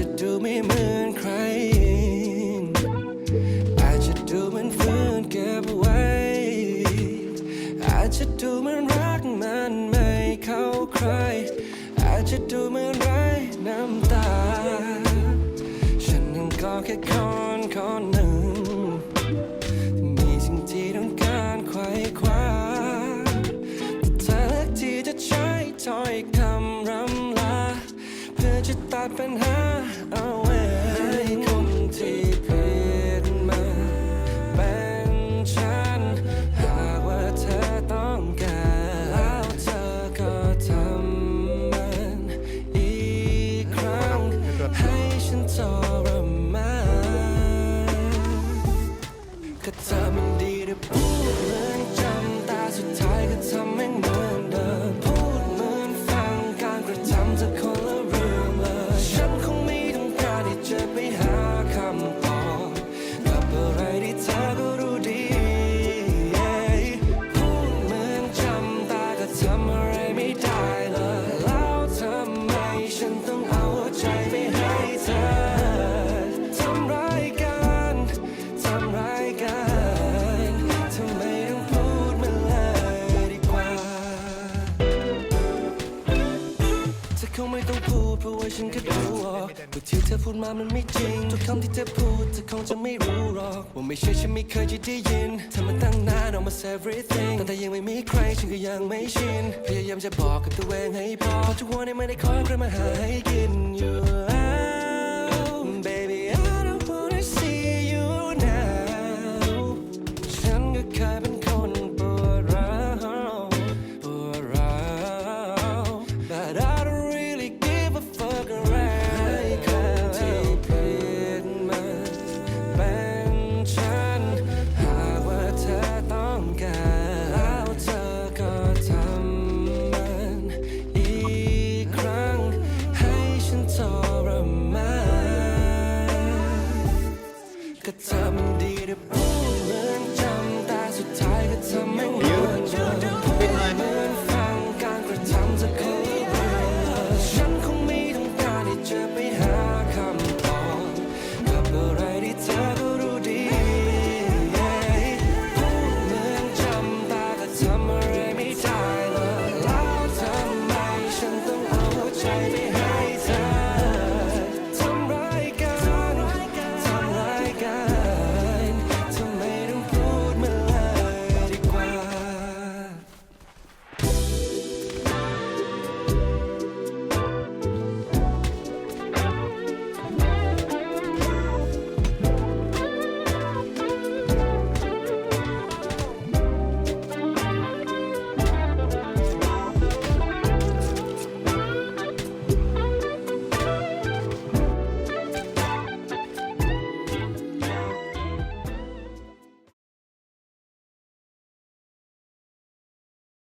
จะดูไม่เหมือนใครอาจจะดูเหมือนฝืนเก็บไว้อาจจะดูเหมือนรักมันไม่เข้าใคร อาจจะดูเหมือนไรน้ำตา ฉันนั้นก็แค่คนคนหนึ่ง ปัญหาเอา ฉันก็ดูออกว่าที่เธอพูดมามันไม่จริง ทุกคำที่เธอพูดเธอคงจะไม่รู้หรอก ว่าไม่ใช่ฉันไม่เคยจะได้ยินเธอมาตั้งนาน almost everything ตั้งแต่ยังไม่มีใครฉันก็ยังไม่ชิน พยายามจะบอกกับตัวเองให้พอทุกวันนี้ไม่ได้คอยใครมาหาให้กิน ฉันทรมานก็เธอมัน